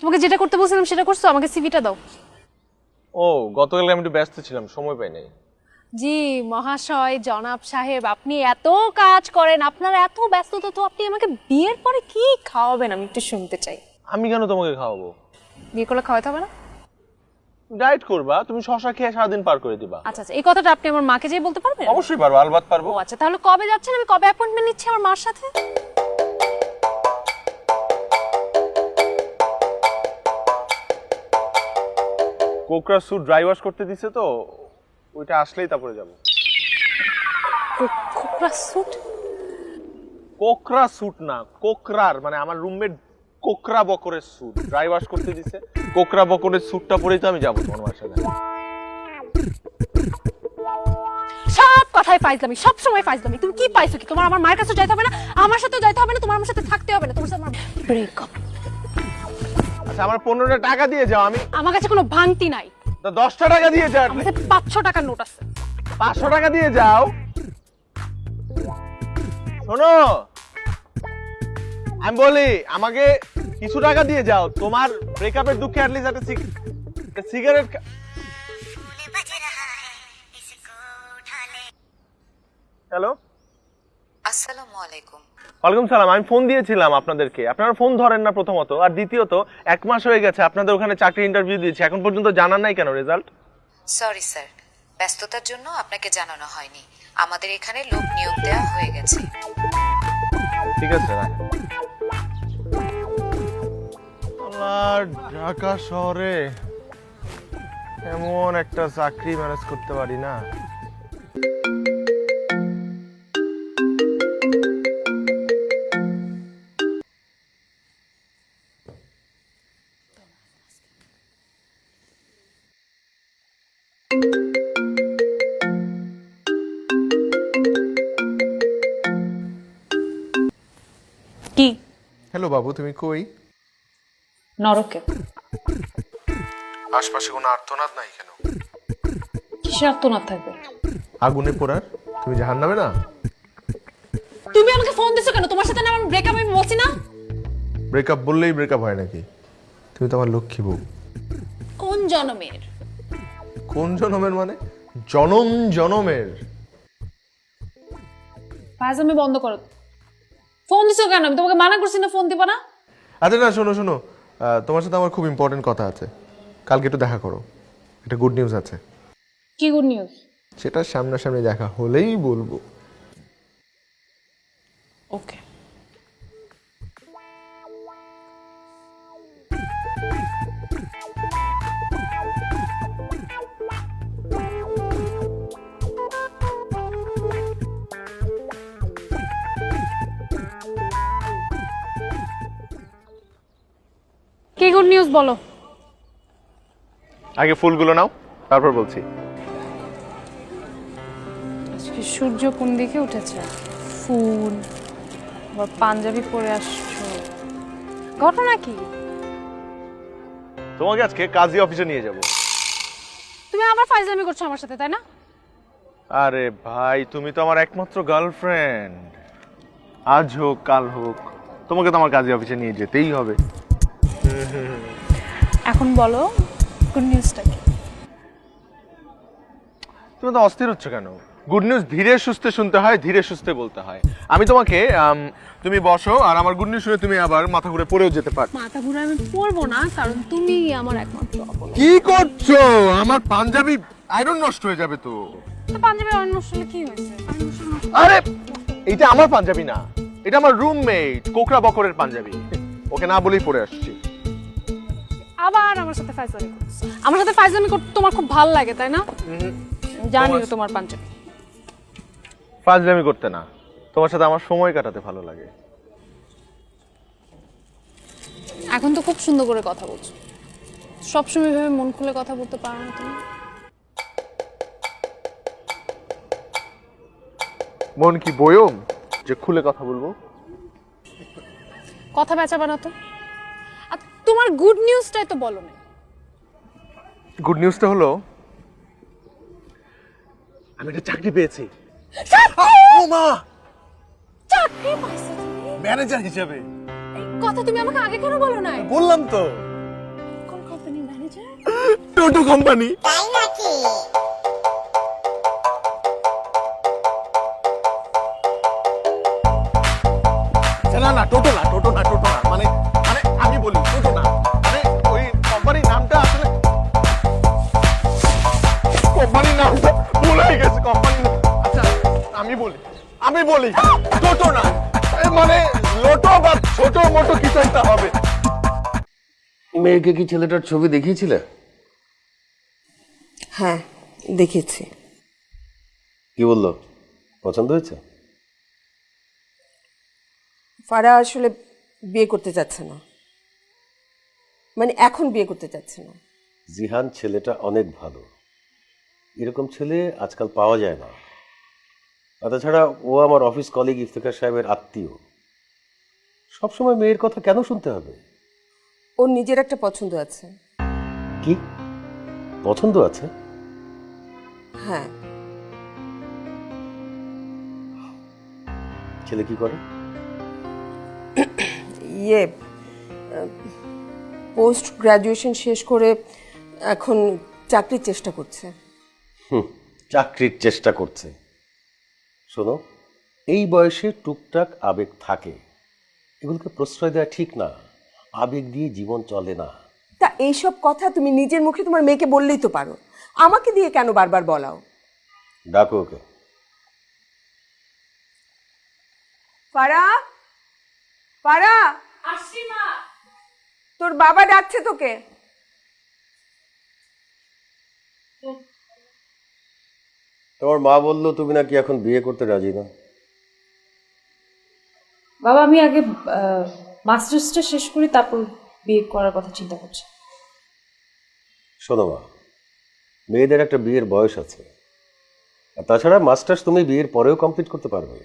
তোমাকে যেটা করতে বলছিলাম সেটা করছ? আমাকে সিভিটা দাও। ও গতকালকে আমি একটু ব্যস্ত ছিলাম সময় পাই নাই। জি মহাশয় জনাব সাহেব আপনি এত কাজ করেন আপনার এত ব্যস্ততা তো আপনি আমাকে বিয়ের পরে কি খাওয়াবেন? আমি একটু শুনতে চাই। আমি কেন তোমাকে খাওয়াবো? বিয়ে করলে খাওয়াতে হবে না? ডায়েট করবা তুমি শশা খেয়ে সারাদিন পার করে দিবা। আচ্ছা আচ্ছা এই কথাটা আপনি আমার মাকে যেয়ে বলতে পারবেন? অবশ্যই পারব আলবাত পারব। ও আচ্ছা তাহলে কবে যাচ্ছেন? আমি কবে অ্যাপয়েন্টমেন্ট নিচ্ছি আমার মার সাথে? কোকরা স্যুট ড্রাই ওয়াশ করতে দিছে তো ওইটা আসলেই তারপরে যাব। কোকরা স্যুট? কোকরা স্যুট না কোকরার মানে আমার রুমমেট কোকরা বকরের স্যুট ড্রাই ওয়াশ করতে দিছে। কোকরা বকরের স্যুটটা পরেই তো আমি যাব তোমার বাসায় সব কথাই ফাইজলামি সব সময় ফাইজলামি। তুমি কি পাইছো কি? তোমার আমার মায়ের কাছে যাইতে হবে না? আমার সাথে যাইতে হবে না তোমার আমার সাথে থাকতে হবে না তোমার সাথে আমার ব্রেকআপ আচ্ছা আমার পনেরোটা টাকা দিয়ে যাও আমি। আমার কাছে কোনো ভাঙতি নাই। তা দশটা টাকা দিয়ে যাও আমার কাছে পাঁচশো টাকার নোট আছে। পাঁচশো টাকা দিয়ে যাও। শোনো আমি বলি আমাকে কিছু টাকা দিয়ে যাও। তোমার ব্রেকআপের দুঃখে অ্যাটলিস্ট একটা একটা সিগারেট হ্যালো আসসালামু আলাইকুম। ওয়ালাইকুম সালাম আমি ফোন দিয়েছিলাম আপনাদেরকে। আপনারা ফোন ধরেন না প্রথমত। আর দ্বিতীয়ত এক মাস হয়ে গেছে আপনাদের ওখানে চাকরি ইন্টারভিউ দিয়েছি। এখন পর্যন্ত জানান নাই কেন রেজাল্ট সরি স্যার ব্যস্ততার জন্য আপনাকে জানানো হয়নি। আমাদের এখানে লোক নিয়োগ দেওয়া হয়ে গেছে। ঠিক আছে আমার ঢাকা শহরে এমন একটা চাকরি ম্যানেজ করতে পারি না। হ্যালো বাবু তুমি কই? নরকে। আশপাশে কোনো আর্তনাদ নাই কেন? কিসের আত্মনাথ থাকবে? আগুনে পোড়ার? তুমি জাহান নামে না? তুমি আমাকে ফোন দিছো কেন? তোমার সাথে না আমার ব্রেকআপ আমি বলছি না? ব্রেকআপ বললেই ব্রেকআপ হয় নাকি? তুমি তো আমার লক্ষ্মী বউ। কোন জনমের? কোন জনমের মানে? জনম জনমের। ফাইজলামি বন্ধ করো। ফোন দিছো কেন? আমি তোমাকে মানা করছি না ফোন দিবা না? আচ্ছা না শোনো শোনো। আহ, তোমার সাথে আমার খুব ইম্পর্টেন্ট কথা আছে। কালকে একটু দেখা করো। একটা গুড নিউজ আছে। কি গুড নিউজ সেটা সামনাসামনি দেখা হলেই বলব। ওকে কি গুড নিউজ বলো। আগে ফুলগুলো নাও তারপর বলছি। আজকে সূর্য কোন দিকে উঠেছে? ফুল আবার পাঞ্জাবি পরে আসছো। ঘটনা কি? তোমাকে আজকে কাজী অফিসে নিয়ে যাব। তুমি আবার ফাইজলামি করছ আমার সাথে তাই না? আরে ভাই তুমি তো আমার একমাত্র গার্লফ্রেন্ড। আজ হোক কাল হোক তোমাকে তো আমার কাজী অফিসে নিয়ে যেতেই হবে। এখন বলো গুড নিউজটা কি? তুমি তো অস্থির হচ্ছে কেন? গুড নিউজ ধীরে সুস্থে শুনতে হয় ধীরে সুস্থে বলতে হয়। আমি তোমাকে তুমি বসো আর আমার গুড নিউজ শুনে তুমি আবার মাথা ঘুরে পড়েও যেতে পার। মাথা ঘুরে আমি পড়ব না কারণ তুমি আমার একমাত্র কি করছ? আমার পাঞ্জাবি আয়রন নষ্ট হয়ে যাবে তো। তো পাঞ্জাবি অন্য আসলে কি হয়েছে? আরে এটা আমার পাঞ্জাবি না এটা আমার রুমমেট কোকরা বকরের পাঞ্জাবি। ওকে না বলেই পড়ে আসছি। আবার আমার সাথে ফাইজলামি করছ আমার সাথে ফাইজলামি করতে তোমার খুব ভালো লাগে তাই না? জানি তোমার- পাঞ্জাবি। ফাজলামি করতে না। তোমার সাথে আমার সময় কাটাতে ভালো লাগে। এখন তো খুব সুন্দর করে কথা বলছো। সবসময় ভেবে মন খুলে কথা বলতে পারো না তুমি। মন কি বয়ম যে খুলে কথা বলব? কথা বেচাবা না তো। তোমার গুড নিউজটাই তো বলো না। গুড নিউজটা হলো আমি একটা চাকরি পেয়েছি। ও মা চাকরি পাইছো ম্যানেজার হিসেবে। এই কথা তুমি আমাকে আগে কেন বলো নাই? বললাম তো। টোটো কোম্পানি তাই নাকি? না না টোটো না টোটো না আমি বলি আমি বলি টোটো না। মানে লোটো বা ছোট মোটো কিছু একটা হবে। মেয়েকে কি ছেলেটার ছবি দেখিয়েছিলে? হ্যাঁ দেখেছি কি বলল? পছন্দ হয়েছে? ফারা আসলে বিয়ে করতে চাচ্ছে না। মানে এখন বিয়ে করতে চাচ্ছে না। জিহান ছেলেটা অনেক ভালো। এরকম ছেলে আজকাল পাওয়া যায় না। আর তাছাড়া ও আমার অফিস কলিগ ইফতেখার সাহেবের আত্মীয়। সবসময় মেয়ের কথা কেন শুনতে হবে? ওর নিজের একটা পছন্দ আছে। কি? পছন্দ আছে? হ্যাঁ। ছেলে কি করে? ইয়ে পোস্ট গ্রাজুয়েশন শেষ করে এখন চাকরির চেষ্টা করছে। হুম চাকরির চেষ্টা করছে। শোনো এই বয়সে টুকটাক আবেগ থাকে। এগুলোকে প্রশ্রয় দেওয়া ঠিক না। আবেগ দিয়ে জীবন চলে না। তা এইসব কথা তুমি নিজের মুখে তোমার মেয়েকে বললেই তো পারো। আমাকে দিয়ে কেন বারবার বলাও? ডাকো ওকে। ফারা ফারা। তোর বাবা ডাকছে তোকে? তোমার মা বলল তুমি নাকি এখন বিয়ে করতে রাজি না? বাবা আমি আগে মাস্টার্সটা শেষ করি তারপর বিয়ে করার কথা চিন্তা করছি। শোনো মা মেয়েদের একটা বিয়ের বয়স আছে। আর তাছাড়া মাস্টার্স তুমি বিয়ের পরেও কমপ্লিট করতে পারবে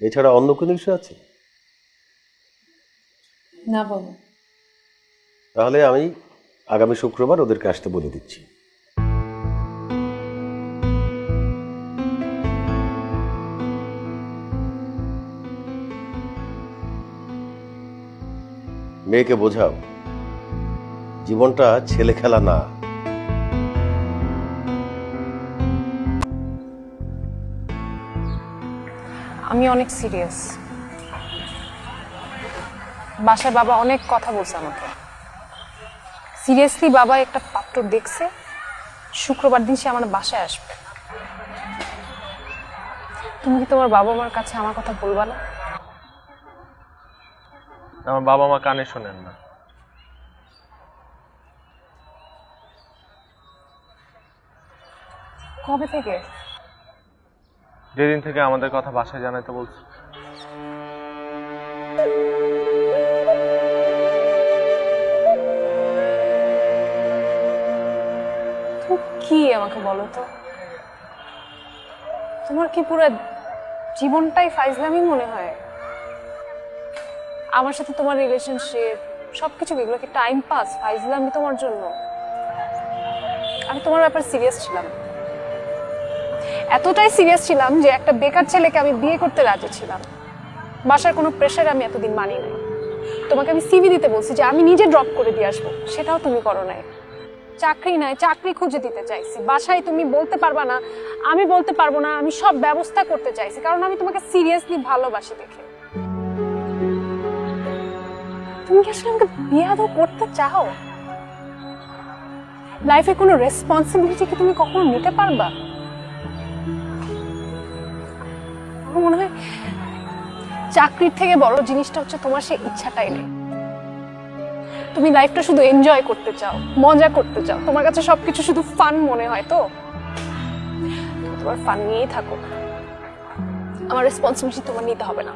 এছাড়া অন্য কোনো ইস্যু আছে? না বাবা। তাহলে আমি আগামী শুক্রবার ওদেরকে আসতে বলে দিচ্ছি। মেয়েকে বোঝাও। জীবনটা ছেলে খেলা না। আমি অনেক সিরিয়াস। বাসায় বাবা অনেক কথা বলছে আমাকে। সিরিয়াসলি বাবা একটা পাত্র দেখছে, শুক্রবার দিন সে আমার বাসায় আসবে। তুমি কি তোমার বাবা মার কাছে আমার কথা বলবা না? আমার বাবা মা কানে শোনেন না। কবে থেকে? যেদিন থেকে আমাদের কথা বাসায় জানাতে বলছে। কি আমাকে বলো তো? তোমার কি পুরো জীবনটাই ফাইজলামি মনে হয়? আমার সাথে তোমার রিলেশনশিপ সবকিছু এগুলো কি টাইম পাস ফাইজলামি তোমার জন্য? আমি তোমার ব্যাপারে সিরিয়াস ছিলাম। এতটাই সিরিয়াস ছিলাম যে একটা বেকার ছেলেকে আমি বিয়ে করতে রাজি ছিলাম। বাসার কোনো প্রেশার আমি এতদিন মানি নাই। তোমাকে আমি সিভি দিতে বলছি যে আমি নিজে ড্রপ করে দিয়ে আসব। সেটাও তুমি করো নাই। চাকরি নাই, চাকরি খুঁজে দিতে চাইছি। বাসায় তুমি বলতে পারবা না, আমি বলতে পারব না, আমি সব ব্যবস্থা করতে চাইছি। কারণ আমি তোমাকে সিরিয়াসলি ভালোবাসি দেখে। তুমি কি আসলে আমাকে বিয়ে আদৌ করতে চাও? লাইফে কোনো রেসপন্সিবিলিটি কি তুমি কখনো নিতে পারবা? মনে হয় চাকরির থেকে বড় জিনিসটা হচ্ছে তোমার সেই ইচ্ছাটাই নেই। তুমি লাইফটা শুধু এনজয় করতে চাও, মজা করতে চাও। তোমার কাছে সবকিছু শুধু ফান মনে হয় তো? তোমার ফান নিয়েই থাকো। আমার রেসপন্সিবিলিটি তোমার নিতে হবে না।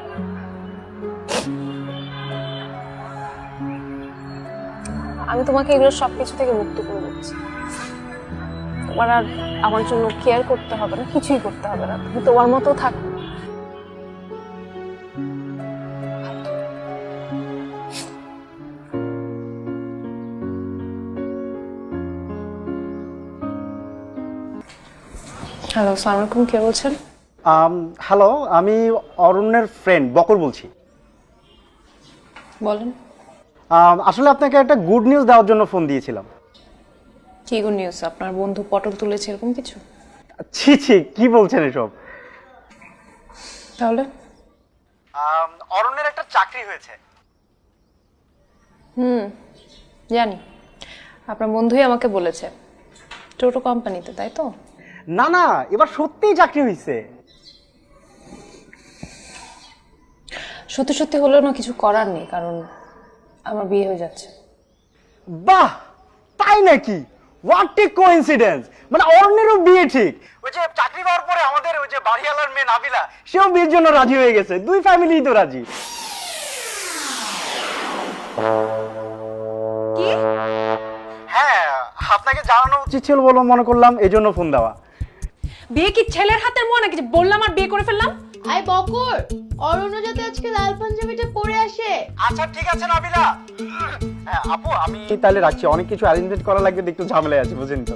আমি তোমাকে এগুলো সবকিছু থেকে মুক্ত করে দিচ্ছি। তোমার আর আমার জন্য কেয়ার করতে হবে না কিছুই করতে হবে না। তুমি তোমার মতো থাকো। হ্যালো সালাম আলাইকুম কে বলছেন? হ্যালো আমি অরণ্যের ফ্রেন্ড বকর বলছি। বলেন। আসলে আপনাকে একটা গুড নিউজ দেওয়ার জন্য ফোন দিয়েছিলাম। কি গুড নিউজ আপনার বন্ধু পটল তুলেছে এরকম কিছু? ছি ছি কি বলছেন এসব? তাহলে? অরণ্যের একটা চাকরি হয়েছে। হুম জানি। আপনার বন্ধুই আমাকে বলেছে। টোটো কোম্পানিতে তাই তো? না না এবার সত্যিই চাকরি হয়েছে সত্যি সত্যি হলেও না কিছু করার নেই কারণ আমার বিয়ে হয়ে যাচ্ছে। বাহ তাই নাকি? হোয়াট এ কোইন্সিডেন্স মানে অরণ্যেরও বিয়ে ঠিক। ওই যে চাকরি পাওয়ার পরে আমাদের ওই যে বাড়িওয়ালার মেয়ে নাবিলা সেও বিয়ের জন্য রাজি হয়ে গেছে। দুই ফ্যামিলিই তো রাজি। হ্যাঁ আপনাকে জানানো উচিত ছিল বলে মনে করলাম এই জন্য ফোন দেওয়া। বিয়ে কি ছেলের হাতের মোয়া নাকি? যে বললাম আর বিয়ে করে ফেললাম? আই বকর অরণ্য যাতে আজকে লাল পাঞ্জাবিটা পরে আসে। আচ্ছা ঠিক আছে নাবিলা। হ্যাঁ আপু আমি তাহলে রাখছি অনেক কিছু অ্যারেঞ্জমেন্ট করা লাগবে দেখতে ঝামেলায় আছে বুঝেন তো?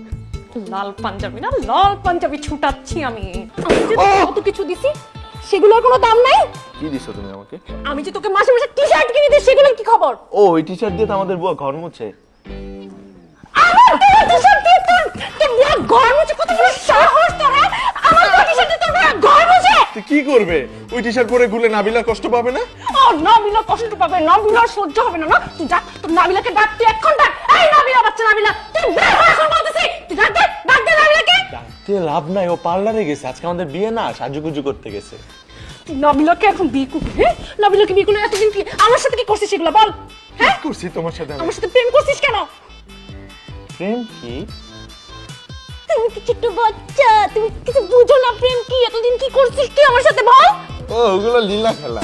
লাল পাঞ্জাবি না লাল পাঞ্জাবি ছুটাচ্ছি আমি। আমি যে তোকে কত কিছু দিছি সেগুলোর কোনো দাম নাই? কি দিছো তুমি আমাকে? আমি যে তোকে মাসে মাসে টি শার্ট কিনে দিই সেগুলোর কি খবর? ও ওই টি শার্ট দিয়ে তো আমাদের বুয়া ঘর মুছে। আমার টি শার্ট দিয়ে তোর তোর বুয়া ঘর মুছে কত বড় সাহস তোর হ্যাঁ? আমার টি শার্ট দিয়ে তোর বুয়া ঘর মুছে! তুই কি করবে? ওই টি শার্ট পরে ঘুরলে নাবিলা কষ্ট পাবে না? ও নাবিলা কষ্ট পাবে নাবিলা সহ্য হবে না না? তুই ডাক তোর নাবিলাকে ডাক তুই এখন ডাক এই নাবিলা বাচ্চা নাবিলা তুই বের হয়ে এখন বলতেছি। তুই ডাক দে ডাক দে নাবিলাকে। ডাকতে লাভ নাই ও পার্লারে গেছে আজকে আমাদের বিয়ে না সাজুগুজু করতে গেছে। তুই নাবিলাকে এখন বিয়ে করবি হ্যাঁ? নাবিলাকে বিয়ে করলে এতদিন কি আমার সাথে কি করছিস সেগুলো বল হ্যাঁ? করছি তোমার সাথে আমি? আমার সাথে প্রেম করছিস কেন? প্রেম কি? তুমি কি ছোট্ট বাচ্চা? তুমি কিছু বুঝো না প্রেম কি? এতদিন কি করছিস তুই আমার সাথে বল? ও ওগুলো লীলা খেলা।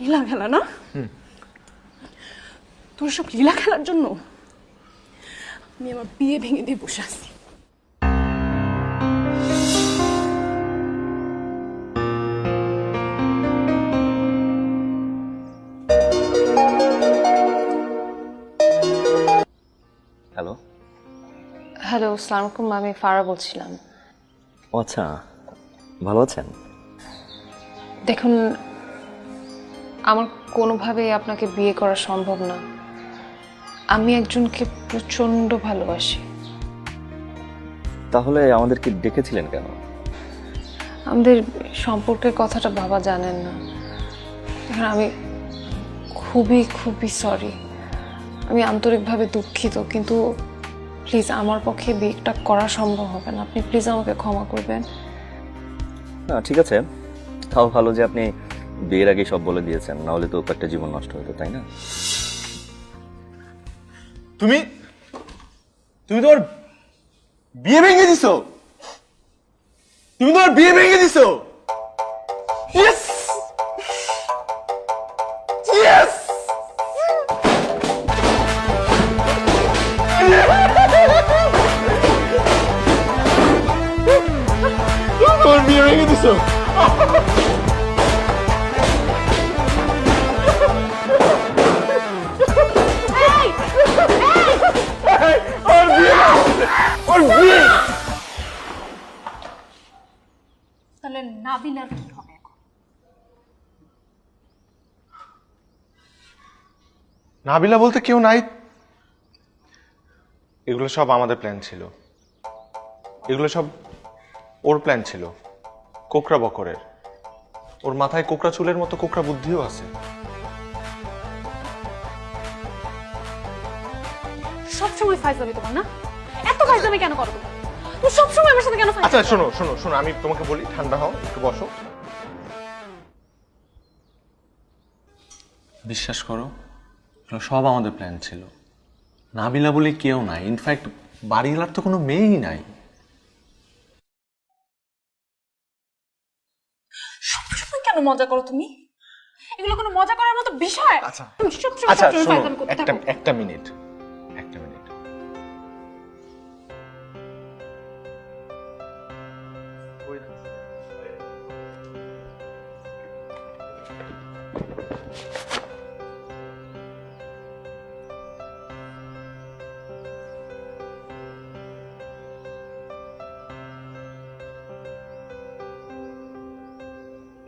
লীলা খেলা না? তোর সব লীলা খেলার জন্য আমি আমার বিয়ে ভেঙে দিয়ে বসে আছি। হ্যালো আসসালামু আলাইকুম আমি ফারা বলছিলাম। আচ্ছা ভালো আছেন? দেখুন আমার কোনোভাবেই আপনাকে বিয়ে করা সম্ভব না। আমি একজনকে প্রচণ্ড ভালোবাসি। তাহলে আমাদেরকে ডেকেছিলেন কেন? আমাদের সম্পর্কের কথাটা বাবা জানেন না। এখন আমি খুবই খুবই সরি আমি আন্তরিকভাবে দুঃখিত কিন্তু প্লিজ আমার পক্ষে বিয়েটা করা সম্ভব হবে না। আপনি প্লিজ আমাকে ক্ষমা করবেন। না ঠিক আছে। তাও ভালো যে আপনি বিয়ের আগে সব বলে দিয়েছেন। না হলে তো একটা জীবন নষ্ট হতো তাই না? তুমি? তুমি তোমার বিয়ে ভেঙে দিছো? তুমি তোমার বিয়ে ভেঙে দিছো? Yes! বিয়ে ভেঙে দিছো ওর বিয়ে ওর বিয়ে। তাহলে নাবিলার কি হবে এখন? নাবিলা বলতে কেউ নাই? এগুলো সব আমাদের প্ল্যান ছিল। এগুলো সব ওর প্ল্যান ছিল। কোকরা বকরের। ওর মাথায় কোকরা চুলের মতো কোকরা বুদ্ধিও আছে। সবসময় ফাইজলামি তোমার না? এত ফাইজলামি কেন করো তুমি? তুমি সবসময় আমার সাথে কেন ফাইজলামি আচ্ছা শোনো শোনো শোনো আমি তোমাকে বলি ঠান্ডা হও একটু বসো। বিশ্বাস করো এগুলো সব আমাদের প্ল্যান ছিল। নাবিলা বলে কেউ নাই ইনফ্যাক্ট বাড়িওয়ালার তো কোনো মেয়েই নাই সবসময় কেন মজা করো তুমি? এগুলো কোনো মজা করার মতো বিষয়? আচ্ছা। তুমি আচ্ছা শোনো একটা একটা মিনিট একটা মিনিট।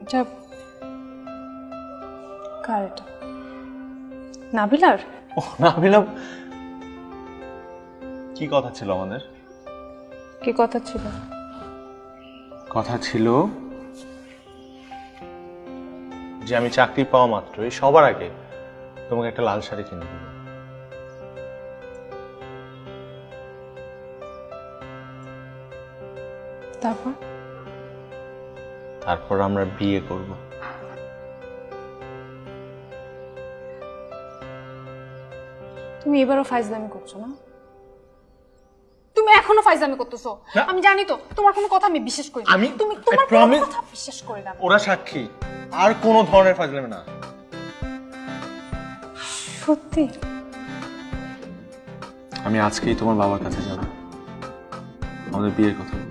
এটা কার এটা নাবিলার ও নাবিলা কি কথা ছিল আমাদের? কি কথা ছিল? কথা ছিল যে আমি চাকরি পাওয়া মাত্রই সবার আগে তোমাকে একটা লাল শাড়ি কিনে দেবো। তারপর? তারপর আমরা বিয়ে করব। তুমি এবারও ফাইজলামি করছ না? তুমি এখনও ফাইজলামি করতেছো? আমি জানি তো তোমার কোনো কথা আমি বিশ্বাস করি না। আমি- তুমি তোমার কোনো promise- কথা বিশ্বাস করি না। ওরা সাক্ষী। আর কোনো ধরনের ফাজলামি না। সত্যি? আমি আজকেই তোমার বাবার কাছে যাব। আমাদের বিয়ের কথা। বলব।